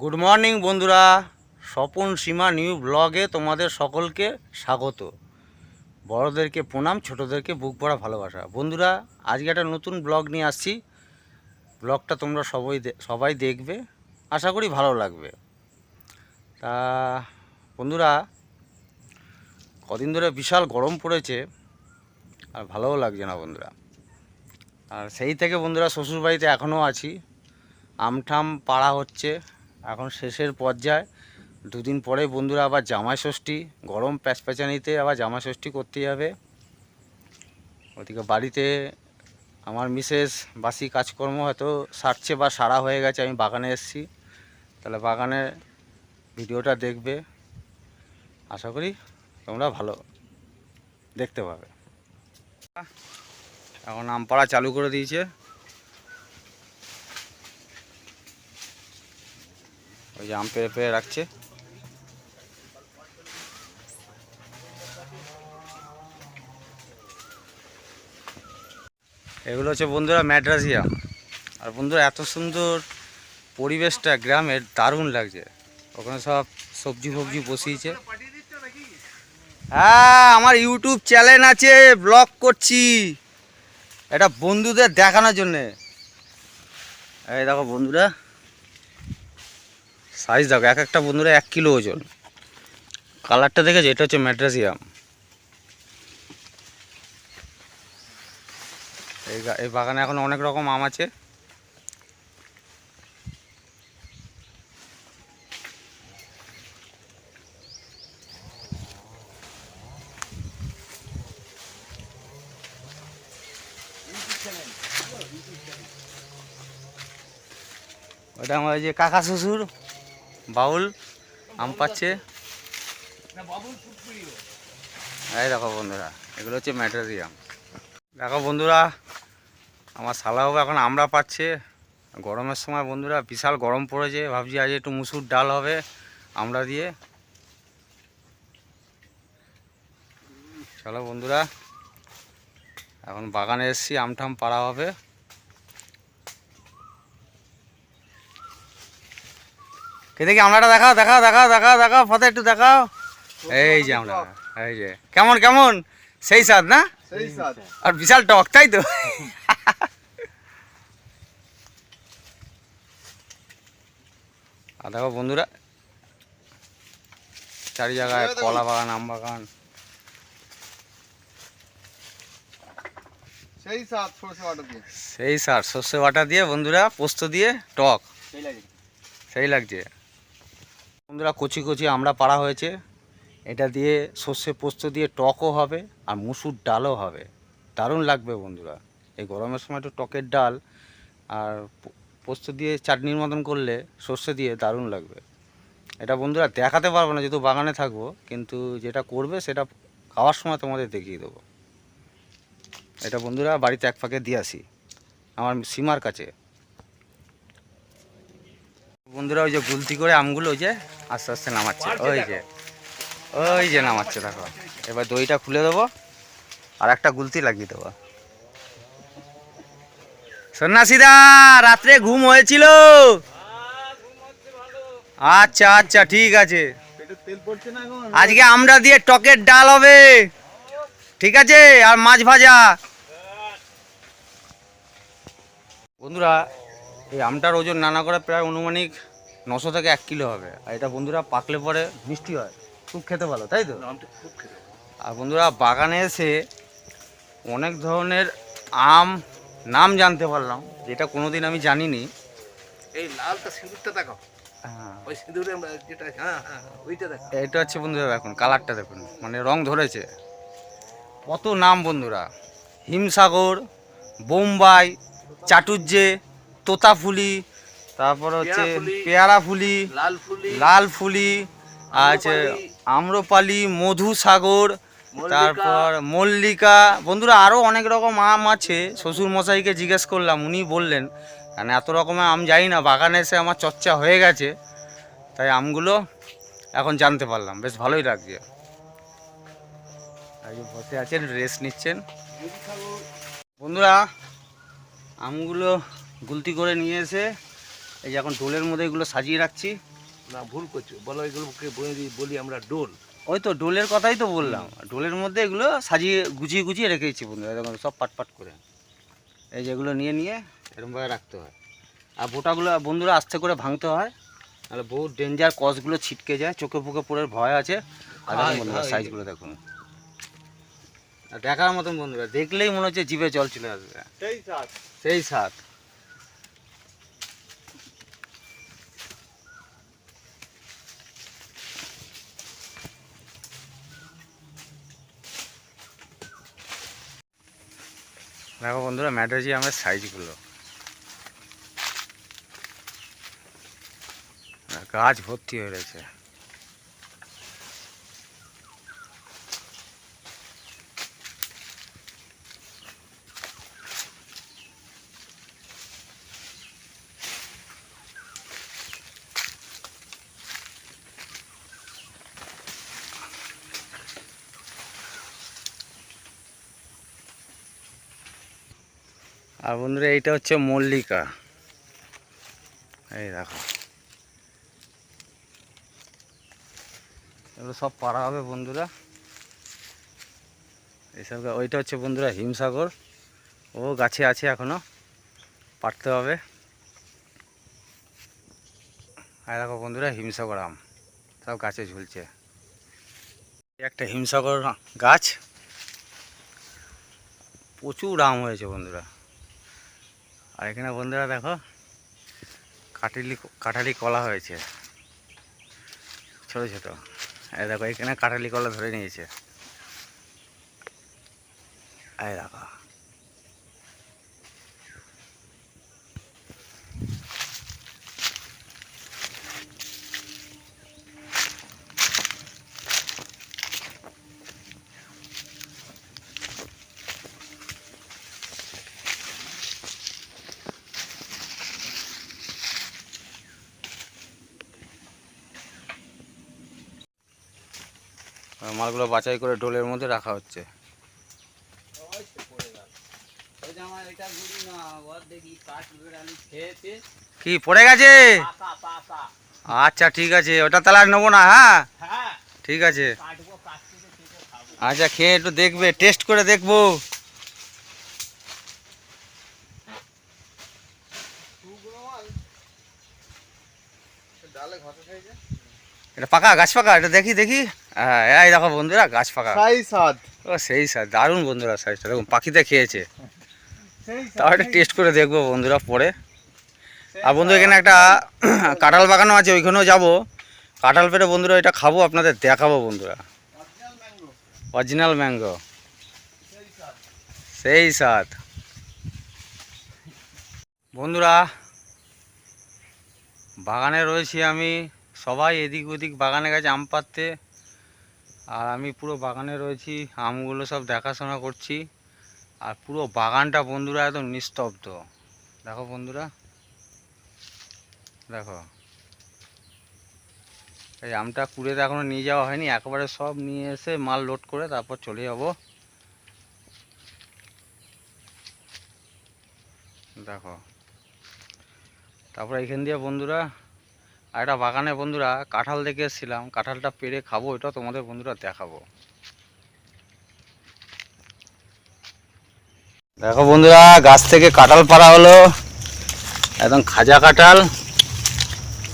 Good morning বন্ধুরা। স্বপন সীমা new ব্লগে তোমাদের সকলকে স্বাগত। বড়দেরকে প্রণাম, ছোটদেরকে বুক পড়া ভালোবাসা। বন্ধুরা, আজকে একটা নতুন ব্লগ নিয়ে আসছি। ব্লগটা তোমরা সবাই সবাই দেখবে। আশা করি ভালো লাগবে। তা, বন্ধুরা, কদিন ধরে বিশাল গরম পড়েছে, আর ভালোও লাগছে না বন্ধুরা। আর সেই থেকে বন্ধুরা, শ্বশুরবাড়িতে এখনও আছি। আমঠাম পাড়া হচ্ছে। এখন শেষের পর্যায়ে। দুদিন পরে বন্ধুরা আবার জামাই ষষ্ঠী গরম প্যাচপ্যাচানিতে আবার জামাই ষষ্ঠী করতে যাবে। ওদিকে বাড়িতে আমার মিসেস বাসি কাজকর্ম হয়তো সারছে বা সারা হয়ে গেছে, আমি বাগানে এসেছি। তাহলে বাগানে ভিডিওটা দেখবে। আশা করি তোমরা ভালো দেখতে পাবে। এখন আমপাড়া চালু করে দিয়েছে। ওই যে আম পেড়ে পেড়ে রাখছে। এগুলো হচ্ছে বন্ধুরা ম্যাড্রাসিয়া আর বন্ধুরা এত সুন্দর পরিবেশটা, গ্রামের দারুণ লাগছে। ওখানে সব সবজি ফবজি বসিয়েছে। হ্যাঁ আমার ইউটিউব চ্যানেল আছে, ব্লগ করছি। এটা বন্ধুদের দেখানোর জন্যে। এই দেখো বন্ধুরা। সাইজ দেখো, এক একটা বন্ধুরা এক কিলো ওজন। কালারটা দেখেছ? এটা হচ্ছে ম্যাড্রাসিয়াম এই এই বাগানে এখন অনেক রকম আম আছে। ওটা আমার যে কাকা শ্বশুর। বাউল, আম পাচ্ছে। এই দেখো বন্ধুরা, এগুলো হচ্ছে ম্যাটেরিয়াম দেখো বন্ধুরা, আমার শালাবাবু এখন আমরা পাচ্ছে। গরমের সময় বন্ধুরা, বিশাল গরম পড়েছে। ভাবছি আজ একটু মুসুর ডাল হবে আমরা দিয়ে। চলো বন্ধুরা, এখন বাগানে এসছি, আমঠাম পাড়া হবে। দেখি আমরাটা দেখাও দেখাও দেখাও দেখাও দেখাও ফটো একটু দেখাও। এই যে আমরা এই যে। কেমন কেমন? সেই স্বাদ না? সেই স্বাদ। আর বিশাল টক তাই তো? আর দেখো বন্ধুরা চারি জায়গায় কলা বাগান আম বাগান। সেই স্বাদ সরষে বাটা দিয়ে। সেই সার সর্ষে বাটা দিয়ে বন্ধুরা পোস্ত দিয়ে টক। সেই লাগছে। বন্ধুরা, কচি কচি আমরা পাড়া হয়েছে। এটা দিয়ে সর্ষে পোস্ত দিয়ে টকও হবে আর মুসুর ডালও হবে। দারুণ লাগবে বন্ধুরা। এই গরমের সময় একটু টকের ডাল আর পোস্ত দিয়ে চাটনির মতন করলে সর্ষে দিয়ে দারুণ লাগবে। এটা বন্ধুরা দেখাতে পারব না, যেহেতু বাগানে থাকব, কিন্তু যেটা করবে সেটা খাওয়ার সময় তোমাদের দেখিয়ে দেবো। এটা বন্ধুরা বাড়িতে এক ফাঁকে দিয়ে আসি, আমার সীমার কাছে। বন্ধুরা ওই যে গুলতি করে আমগুলো ওই যে আস্তে আস্তে নামাচ্ছে। ওই যে ওই যে নামাচ্ছে দেখো। এবার দইটা খুলে দেবো আর একটা গুলতি লাগিয়ে দেবো। সন্ন্যাসীদা রাত্রে ঘুম হয়েছিল। আচ্ছা আচ্ছা ঠিক আছে। আজকে আমরা দিয়ে টকের ডাল হবে। ঠিক আছে আর মাছ ভাজা। বন্ধুরা এই আমটার ওজন নানা করে প্রায় অনুমানিক নশো থেকে এক কিলো হবে। আর এটা বন্ধুরা পাকলে পরে মিষ্টি হয়। খুব খেতে ভালো তাই তো? আর বন্ধুরা বাগানে এসে অনেক ধরনের আম নাম জানতে পারলাম যেটা কোনোদিন আমি জানিনি। এই লালটা সিঁদুরটা দেখো। হ্যাঁ। ওই সিঁদুরে যেটা হ্যাঁ হ্যাঁ হ্যাঁ, ওইটা দেখো। এটা হচ্ছে বন্ধুরা দেখুন কালারটা দেখুন মানে রং ধরেছে। কত নাম বন্ধুরা হিমসাগর বোম্বাই চাটুজ্জে তোতাফুলি তারপর হচ্ছে পেয়ারা ফুলি লাল ফুলি আছে আম্রপালি, মধু সাগর তারপর মল্লিকা। বন্ধুরা আরও অনেক রকম আম আছে। শ্বশুর মশাইকে জিজ্ঞেস করলাম উনি বললেন কারণ এত রকমের আম জানি না? বাগানে এসে আমার চর্চা হয়ে গেছে। তাই আমগুলো এখন জানতে পারলাম। বেশ ভালোই লাগছে। বসে আছেন রেস্ট নিচ্ছেন। বন্ধুরা আমগুলো গুলতি করে নিয়ে এসে এই যে এখন ডোলের মধ্যে এগুলো সাজিয়ে রাখছি। না ভুল করছ। বলো এগুলোকে বলি বলি আমরা ডোল ওই তো ডোলের কথাই তো বললাম। ডোলের মধ্যে এগুলো সাজিয়ে গুছিয়ে গুছিয়ে রেখেছি বন্ধুরা দেখুন সব পাট পাট করে। এই যে এগুলো নিয়ে নিয়ে এরকমভাবে রাখতে হয়। আর বোটাগুলো বন্ধুরা আস্তে করে ভাঙতে হয় তাহলে বহুত ডেঞ্জার কসগুলো ছিটকে যায় চোখে ফুকে পড়ে ভয় আছে। আর। সাইজগুলো দেখুন। আর দেখার মতন বন্ধুরা দেখলেই মনে হচ্ছে জিভে জল চলে আসবে। সেই সাত সেই স্বাদ। দেখো বন্ধুরা ম্যাটাজি আমার সাইজগুলো গাছ ভর্তি হয়ে রয়েছে। বন্ধুরা, এইটা হচ্ছে মল্লিকা। এই দেখো। এগুলো সব পাড়া হবে বন্ধুরা। এইসব ওইটা হচ্ছে বন্ধুরা, হিমসাগর। ও গাছে আছে এখনও, পাড়তে হবে। আর দেখো বন্ধুরা, হিমসাগর আম, সব গাছে ঝুলছে। একটা হিমসাগর গাছ। প্রচুর আম হয়েছে বন্ধুরা। আর এখানে বন্ধুরা দেখো, কাটালি, কাঠালি কলা হয়েছে। ছোট ছোট। এই দেখো, এখানে কাঠালি কলা ধরে নিয়েছে। এই দেখো। মালগুলো বাছাই করে ডোলের মধ্যে রাখা হচ্ছে। কি, পড়ে গেছে? আচ্ছা ঠিক আছে। ওটা তাহলে আর নেব না হ্যাঁ? ঠিক আছে। আচ্ছা খেয়ে একটু দেখবে, টেস্ট করে দেখব। এটা পাকা, গাছ পাকা? এটা দেখি দেখি। হ্যাঁ এই দেখো বন্ধুরা গাছ পাকা সাই সাত ও সেই স্যার দারুণ বন্ধুরা সাইজটা দেখুন পাখিতে খেয়েছে। একটা টেস্ট করে দেখব বন্ধুরা পরে। আর বন্ধু এখানে একটা কাঁঠাল বাগানও আছে ওইখানেও যাব। কাঁঠাল পেরে বন্ধুরা এটা খাব আপনাদের দেখাবো বন্ধুরা। অরিজিনাল ম্যাঙ্গো সেই স্বাদ। বন্ধুরা বাগানে রয়েছি আমি। সবাই এদিক ওদিক বাগানে গেছে আম পাততে আর আমি পুরো বাগানে রয়েছি, আমগুলো সব দেখাশোনা করছি। আর পুরো বাগানটা বন্ধুরা একদম নিস্তব্ধ। দেখো বন্ধুরা, দেখো। এই আমটা কুড়ে তো এখনও নিয়ে যাওয়া হয়নি, একবারে সব নিয়ে এসে মাল লোড করে তারপর চলে যাব। দেখো। তারপর এখান দিয়ে বন্ধুরা আর একটা বাগানে বন্ধুরা কাঁঠাল দেখে এসেছিলাম কাঁঠালটা পেরে খাব এটা তোমাদের বন্ধুরা দেখাবো। দেখো বন্ধুরা গাছ থেকে কাঁঠাল পাড়া হলো একদম খাজা কাঁঠাল।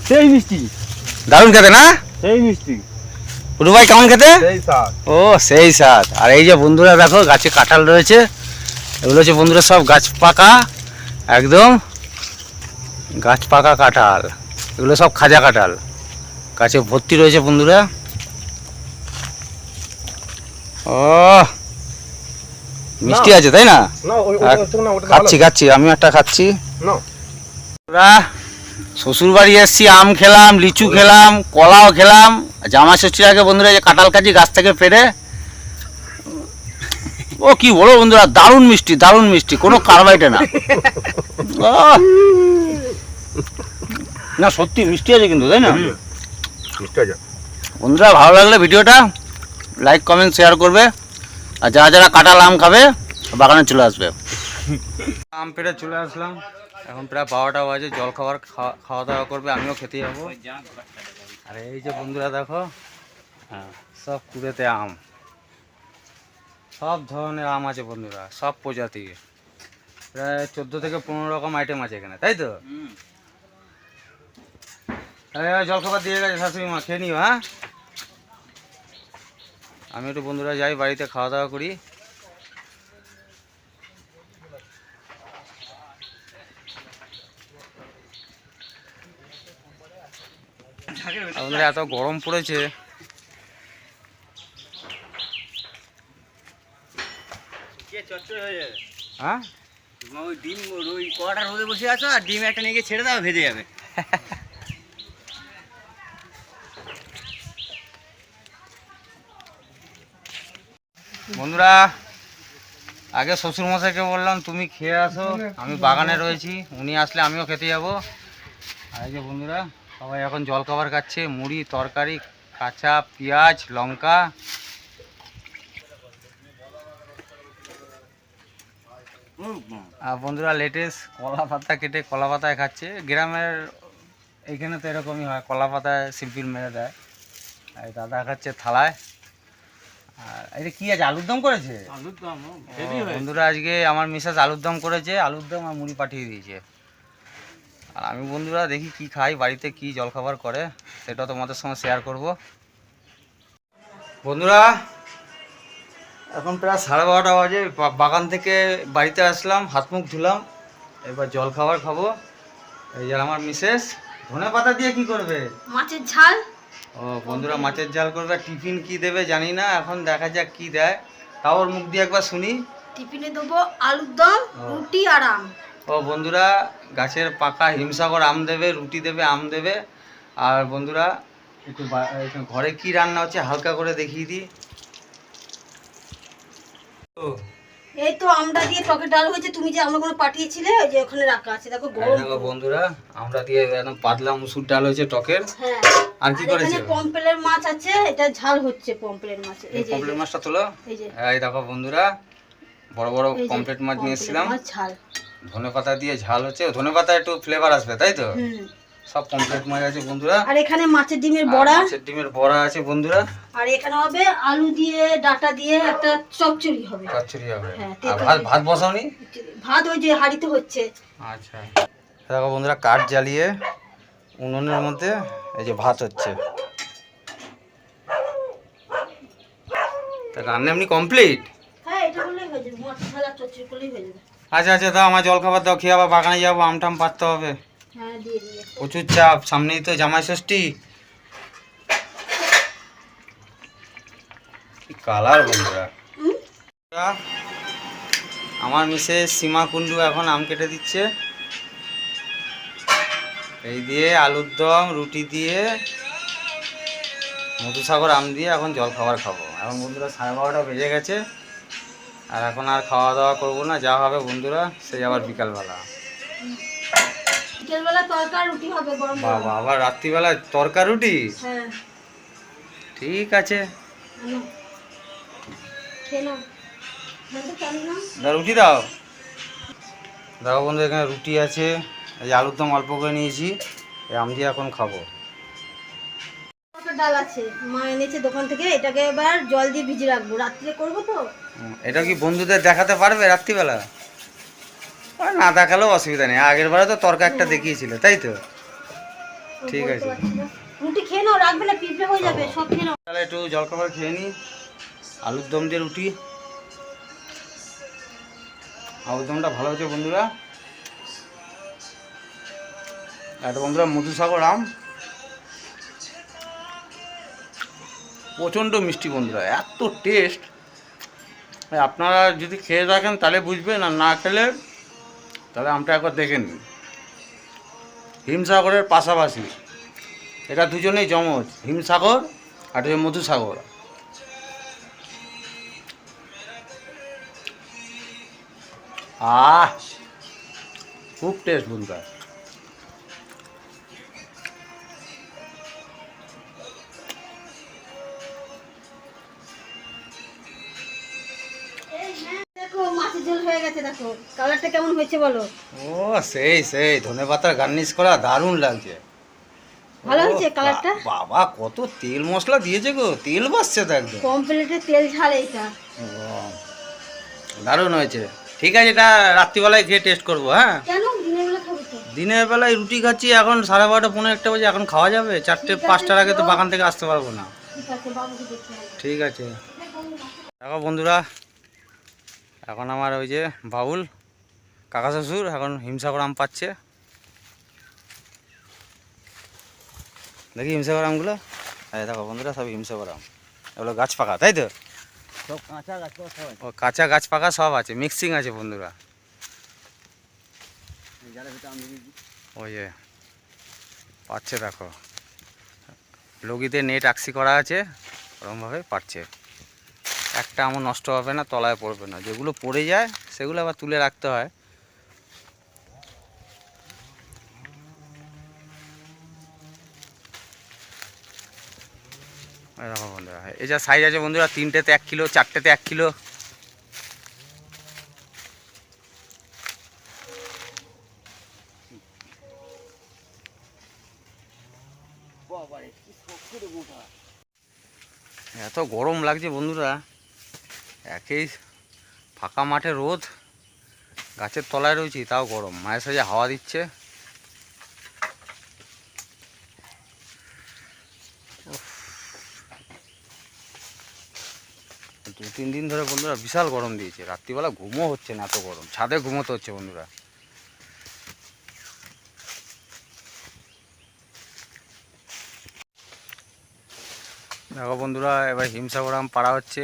সেই মিষ্টি। দারুণ খেতে না? সেই মিষ্টি। পুরু ভাই কেমন খেতে? ও সেই সাত আর এই যে বন্ধুরা দেখো গাছে কাঁঠাল রয়েছে। এগুলো হচ্ছে বন্ধুরা সব গাছ পাকা একদম গাছ পাকা কাঁঠাল। এগুলো সব খাজা কাঁঠাল। গাছে ভর্তি রয়েছে বন্ধুরা। ও মিষ্টি আছে তাই না? খাচ্ছি খাচ্ছি আমি একটা খাচ্ছি। শ্বশুর বাড়ি এসছি আম খেলাম লিচু খেলাম কলাও খেলাম। জামা ষষ্ঠীর আগে বন্ধুরা যে কাঁঠাল খাচ্ছি গাছ থেকে পেরে। ও কি বলো বন্ধুরা দারুণ মিষ্টি দারুণ মিষ্টি কোনো কারবাইটে না! না সত্যি মিষ্টি আছে কিন্তু তাই না? মিষ্টি আছে। বন্ধুরা ভালো লাগলে ভিডিওটা লাইক কমেন্ট শেয়ার করবে। আর যারা যারা কাঁঠাল আম খাবে বাগানে চলে আসবে। আম পেড়ে চলে আসলাম। এখন প্রায় বারোটা বাজে জল খাবার খাওয়া খাওয়া দাওয়া করবে আমিও খেতে যাব। আর এই যে বন্ধুরা দেখো হ্যাঁ সব কুড়েতে আম। সব ধরনের আম আছে বন্ধুরা সব প্রজাতির। প্রায় চোদ্দ থেকে পনেরো রকম আইটেম আছে এখানে তাই তো? জল খাবার দিয়ে গেছে শাশুড়ি মা খেয়ে নিও হ্যাঁ? আমি একটু বন্ধুরা যাই বাড়িতে খাওয়া দাওয়া করি। আমাদের এত গরম পড়েছে। হ্যাঁ ডিম ওই কটা রোদে বসে আছো আর ডিম একটা নিয়ে গিয়ে ছেড়ে দাও ভেজে যাবে। বন্ধুরা, আগে শ্বশুর মশাইকে বললাম, তুমি খেয়ে আসো, আমি বাগানে রয়েছি, উনি আসলে আমিও খেতে যাব। আর এই যে বন্ধুরা, সবাই এখন জল খাবার খাচ্ছে, মুড়ি, তরকারি, কাঁচা পেঁয়াজ, লঙ্কা। আর বন্ধুরা, লেটেস্ট কলা পাতা কেটে কলা পাতায় খাচ্ছে। গ্রামের এইখানে তো এরকমই হয়, কলা পাতায় শিল্পীর মেরে দেয়। আর দাদা খাচ্ছে থালায়। আর এটা কি আছে আলুর দম করেছে বন্ধুরা আজকে আমার মিসেস আলুর দম করেছে আলুর দম আর মুড়ি পাঠিয়ে দিয়েছে। আর আমি বন্ধুরা দেখি কি খাই বাড়িতে কি জলখাবার করে সেটা তোমাদের সঙ্গে শেয়ার করব। বন্ধুরা এখন প্রায় সাড়ে বারোটা বাজে বাগান থেকে বাড়িতে আসলাম হাত মুখ ধুলাম এবার জল খাবার খাব। এই যে আমার মিসেস ধনে পাতা দিয়ে কি করবে? মাছের ঝাল? ও বন্ধুরা মাছের জাল করবে টিফিন কি দেবে জানি না এখন দেখা যাক কি দেয়। তাও ওর মুখ দিয়ে একবার শুনি। টিফিনে দেবো আলুর দম। রুটি আর আম। ও বন্ধুরা গাছের পাকা হিমসাগর আম দেবে রুটি দেবে আম দেবে। আর বন্ধুরা একটু একটু ঘরে কি রান্না হচ্ছে হালকা করে দেখিয়ে দিই। ও, এই তো আমটা দিয়ে টকের ডাল হয়েছে তুমি যে আমগুলো পাঠিয়েছিলে ওই যে ওখানে রাখা আছে দেখো গরম দেখো বন্ধুরা আমরা দিয়ে একদম পাতলা মুসুর ডাল হয়েছে টকের। হ্যাঁ। আর কি করেছে এখানে পম্পলের মাছ আছে এটা ঝাল হচ্ছে পম্পলের মাছ। এই যে পমপ্লেট মাছটা তোলো। এই যে। এই দেখো বন্ধুরা বড় বড় এই মাছ নিয়ে এসেছিলাম। ঝাল। ধনে পাতা দিয়ে ঝাল হচ্ছে ধনে পাতা একটু ফ্লেভার আসবে তাই তো? হুম। সব পমপ্লেট মাছ আছে বন্ধুরা। আর এখানে মাছের ডিমের বড়া। মাছের ডিমের বড়া আছে বন্ধুরা। আর এখানে হবে আলু দিয়ে ডাটা দিয়ে একটা চচ্চড়ি হবে। কচুরি হবে। হ্যাঁ, আর ভাত। ভাত বসাওনি? ভাত ওই যে হাঁড়িতে হচ্ছে। আচ্ছা। দেখো বন্ধুরা কাঠ জ্বালিয়ে উনুনের মধ্যে এই যে ভাত হচ্ছে। তা রান্না এমনি কমপ্লিট হ্যাঁ এটা করলেই হয়ে যাবে। মাছ চচ্চড়ি করলেই হয়ে যাবে। আচ্ছা আচ্ছা দাও আমার জল খাবার দাও খেয়ে আবার বাগানে যাব আম টাম পাততে হবে। হ্যাঁ প্রচুর চাপ সামনেই তো জামাই ষষ্ঠী। কালার বন্ধুরা। আমার মিসেস সীমা কুণ্ডু এখন আম কেটে দিচ্ছে। এই দিয়ে আলুর দম রুটি দিয়ে মধুসাগর আম দিয়ে এখন জল খাবার খাব। এখন বন্ধুরা সাড়ে বারোটা বেজে গেছে। আর এখন আর খাওয়া দাওয়া করব না যা হবে বন্ধুরা সেই আবার বিকালবেলা। বিকেলবেলা তরকার রুটি হবে গরম বাবা আবার রাত্রিবেলা তরকা রুটি? হ্যাঁ। ঠিক আছে। হ্যাঁ রুটি দাও। দেখো বন্ধু এখানে রুটি আছে। এই আলুর দম অল্প করে নিয়েছি। এই আম দিয়ে এখন খাব। ডাল আছে। মা এনেছে দোকান থেকে এটাকে এবার জল দিয়ে ভিজিয়ে রাখব। রাত্রে করব তো? এটা কি বন্ধুদের দেখাতে পারবে রাত্রিবেলা? না দেখালেও অসুবিধা নেই। আগের বারে তো তরকা একটা দেখিয়েছিল তাই তো? ঠিক আছে। পারছি রুটি খেয়ে নাও রাখবে না পিঁপড়ে হয়ে যাবে সব খেয়ে নাও। তাহলে একটু জলখাবার খেয়ে নিই আলুর দম দিয়ে রুটি। আলুর দমটা ভালো হচ্ছে বন্ধুরা। একটা বন্ধুরা মধুসাগর আম। প্রচণ্ড মিষ্টি বন্ধুরা এত টেস্ট আপনারা যদি খেয়ে থাকেন তাহলে বুঝবেন আর না খেলে তাহলে আমটা একবার দেখে নিন। হিমসাগরের পাশাপাশি এটা দুজনেই যমজ হিমসাগর আর মধুসাগর। আহ, খুব টেস্ট বন্ধুরা। কালারটা কেমন হয়েছে বলো? ও সেই সেই ধনে পাতার গার্নিশ করা দারুণ লাগছে। ভালো হয়েছে কালারটা? বাবা কত তেল মশলা দিয়েছে গো তেল বাসছে তো একদম। কম প্লেটে তেল ঝাল এইটা। দারুণ হয়েছে। ঠিক আছে এটা রাত্রিবেলায় খেয়ে টেস্ট করব হ্যাঁ? কেন? দিনের বেলা খাব তো। দিনের বেলায় রুটি খাচ্ছি এখন সাড়ে বারোটা পনেরো একটা বাজে এখন খাওয়া যাবে। চারটে পাঁচটার আগে তো বাগান থেকে আসতে পারব না। ঠিক আছে বাবুকে ঠিক আছে। দেখো বন্ধুরা এখন আমার ওই যে বাউল কাকা শ্বশুর এখন হিমসাগর আম পাচ্ছে। দেখি হিমসাগর আমগুলো? এই দেখো বন্ধুরা সব হিমসাগর আম। এগুলো গাছ পাকা তাই তো? সব কাঁচা গাছ ও কাঁচা গাছ পাকা সব আছে মিক্সিং আছে বন্ধুরা। ওই যে পাচ্ছে দেখো। লগিতে নেট আকসি করা আছে ওরমভাবে পাচ্ছে। একটা আমার নষ্ট হবে না তলায় পড়বে না। যেগুলো পড়ে যায় সেগুলো আবার তুলে রাখতে হয় এই দেখো বন্ধুরা যা সাইজ আছে বন্ধুরা, তিনটেতে এক কিলো, চারটেতে এক কিলো। এত গরম লাগছে বন্ধুরা। একেই ফাঁকা মাঠে রোদ, গাছের তলায় রয়েছি, তাও গরম। মায়ের সাথে হাওয়া দিচ্ছে। দু তিন দিন ধরে বন্ধুরা বিশাল গরম দিয়েছে। রাত্রিবেলা ঘুমও হচ্ছে না, এত গরম। ছাদে ঘুমোতে হচ্ছে বন্ধুরা। দেখো বন্ধুরা, এবার হিমসাগর আম পাড়া হচ্ছে।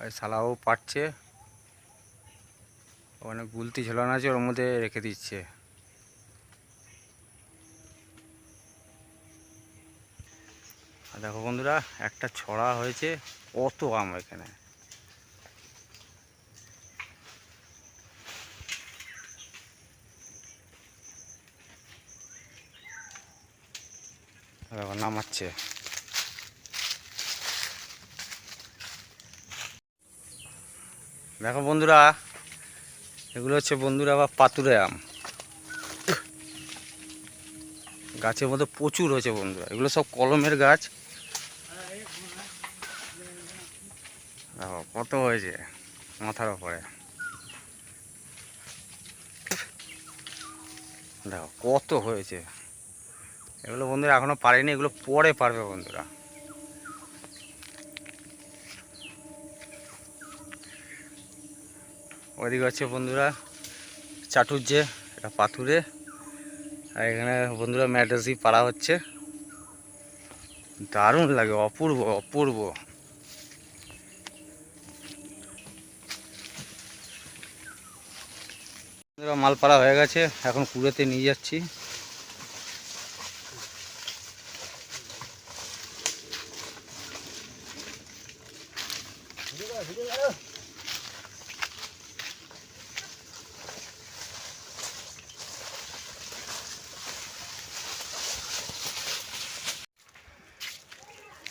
ওই শালাও পাড়ছে। ওখানে গুলতি ঝোলানো আছে, ওর মধ্যে রেখে দিচ্ছে। দেখো বন্ধুরা, একটা ছড়া হয়েছে, কত আম এখানে। নামাচ্ছে। দেখো বন্ধুরা, এগুলো হচ্ছে বন্ধুরা আবার পাতুরে আম। গাছের মধ্যে প্রচুর হয়েছে বন্ধুরা, এগুলো সব কলমের গাছ দেখো কত হয়েছে মাথার ওপরে দেখো, কত হয়েছে। এগুলো বন্ধুরা এখনও পারেনি, এগুলো পরে পারবে বন্ধুরা। ওইদিকে হচ্ছে বন্ধুরা চাটুর্যে এটা পাথুরে। আর এখানে বন্ধুরা ম্যাডাসি পাড়া হচ্ছে। দারুণ লাগে, অপূর্ব অপূর্ব বন্ধুরা মাল পাড়া হয়ে গেছে, এখন কুড়েতে নিয়ে যাচ্ছি।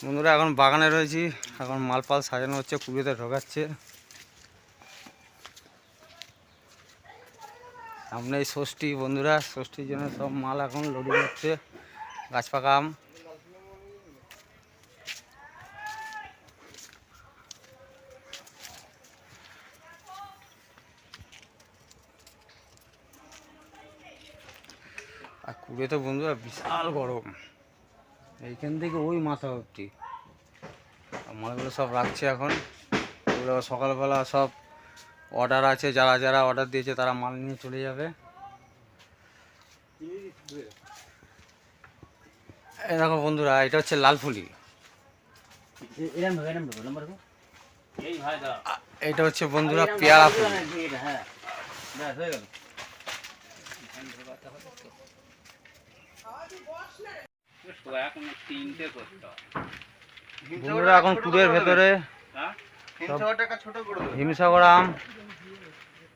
বন্ধুরা, এখন বাগানে রয়েছি, এখন মালপাল সাজানো হচ্ছে, কুড়িতে ঢোকাচ্ছে। সামনে এই ষষ্ঠী, বন্ধুরা। ষষ্ঠীর জন্য সব মাল এখন লোডিং হচ্ছে। গাছ পাকা আম। আর কুড়ে তো, বন্ধুরা, বিশাল গরম। এইখান থেকে ওই মাথা অবধি। মালগুলো সব রাখছে এখন। এগুলো সকালবেলা সব অর্ডার আছে যারা যারা অর্ডার দিয়েছে তারা মাল নিয়ে চলে যাবে। এই দেখো বন্ধুরা এটা হচ্ছে লালফুলি এটা হচ্ছে বন্ধুরা পেয়ারা ফুল। হ্যাঁ হয়ে বন্ধুরা এখন টুরের ভেতরে হিমসাগর আম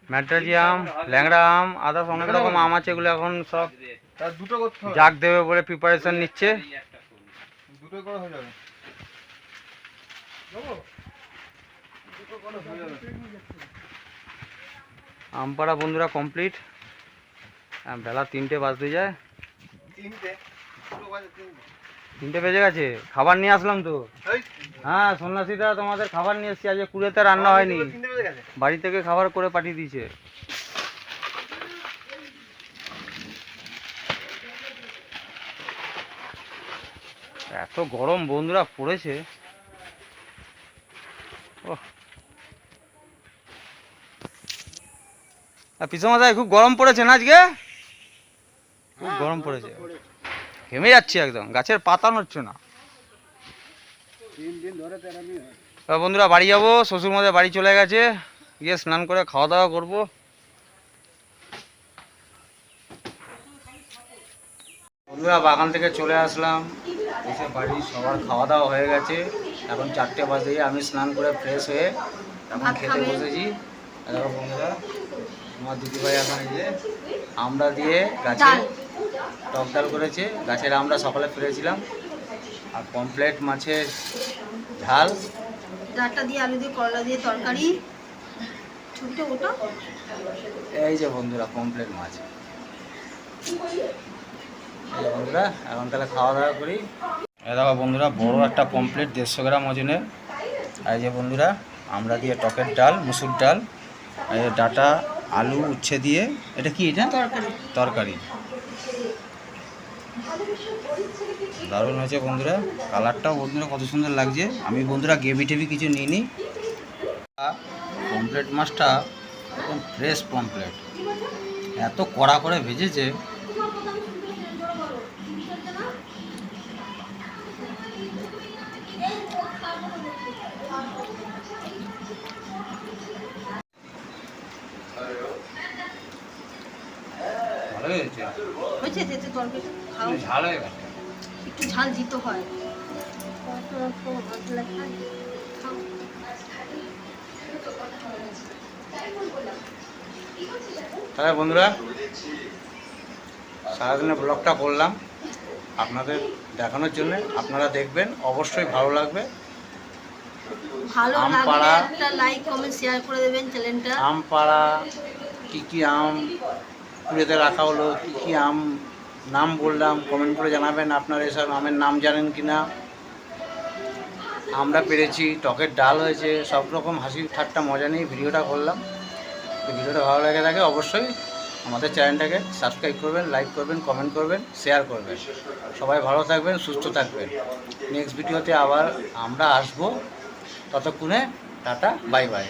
ম্যাট্রাজি আম ল্যাংড়া আম আদার্স অনেক রকম আম আছে এগুলো এখন সব দুটো জাগ দেবে বলে প্রিপারেশন নিচ্ছে। দুটো করে হয়ে যাবে। আমপাড়া বন্ধুরা কমপ্লিট বেলা তিনটে বাজতে যায়। তিনটে। বেজে গেছে। খাবার নিয়ে আসলাম তো। হ্যাঁ সন্ন্যাসীরা তোমাদের খাবার নিয়ে এসছি আজকে কুড়েতে রান্না হয়নি। বাড়ি থেকে খাবার করে পাঠিয়ে দিয়েছে। এত গরম বন্ধুরা পড়েছে। পিসমশাই খুব গরম পড়েছে না আজকে? খুব গরম পড়েছে। ঘেমে যাচ্ছি একদম গাছের পাতা নড়ছে না। বন্ধুরা বাড়ি যাব শ্বশুর মধ্যে বাড়ি চলে গেছে। গিয়ে স্নান করে খাওয়া দাওয়া করব। বন্ধুরা বাগান থেকে চলে আসলাম। এসে বাড়ি সবার খাওয়া দাওয়া হয়ে গেছে। এখন চারটে বাজে আমি স্নান করে ফ্রেশ হয়ে এখন খেতে বসেছি। দেখো বন্ধুরা আমার দিদিভাই এখন যে আমরা দিয়ে গাছে টক ডাল করেছে। গাছের আমরা সকালে ফিরেছিলাম আর কমপ্লেট মাছের ঝাল। ডালটা দিয়ে আলু দিয়ে করলা দিয়ে তরকারি। ছুটে ওটা? এই যে বন্ধুরা কমপ্লেট মাছ। বন্ধুরা এখন তাহলে খাওয়া দাওয়া করি। এই দেখো বন্ধুরা বড় একটা কমপ্লিট দেড়শো গ্রাম ওজনের। আর এই যে বন্ধুরা আমরা দিয়ে টকের ডাল মুসুর ডাল ডাটা আলু উচ্ছে দিয়ে। এটা কি এটা? তরকারি। তরকারি। দারুণ হয়েছে বন্ধুরা। কালারটাও বন্ধুরা কত সুন্দর লাগছে। আমি বন্ধুরা গেবি টেবি কিছু নিইনি। পমপ্লেট মাছটা একদম ফ্রেশ পমপ্লেট এত কড়া করে ভেজেছে। হয়ে একটু ঝাল দিতে হয়। তাহলে বন্ধুরা সারাদিনের ব্লগটা করলাম। আপনাদের দেখানোর জন্য আপনারা দেখবেন অবশ্যই ভালো লাগবে। ভালো আম লাগলে পাড়া। একটা লাইক কমেন্ট শেয়ার করে দেবেন চ্যানেলটা আম পাড়া কী কী আম কুড়েতে রাখা হলো কী কী আম নাম বললাম কমেন্ট করে জানাবেন আপনারা এসব আমের নাম জানেন কি না আমরা পেরেছি, টকের ডাল হয়েছে, সব রকম হাসি ঠাট্টা মজা নিয়ে ভিডিওটা করলাম। ভিডিওটা ভালো লাগে থাকে, অবশ্যই আমাদের চ্যানেলটাকে সাবস্ক্রাইব করবেন লাইক করবেন কমেন্ট করবেন শেয়ার করবেন। সবাই ভালো থাকবেন, সুস্থ থাকবেন। নেক্সট ভিডিওতে আবার আমরা আসব। ততক্ষণে টাটা বাই বাই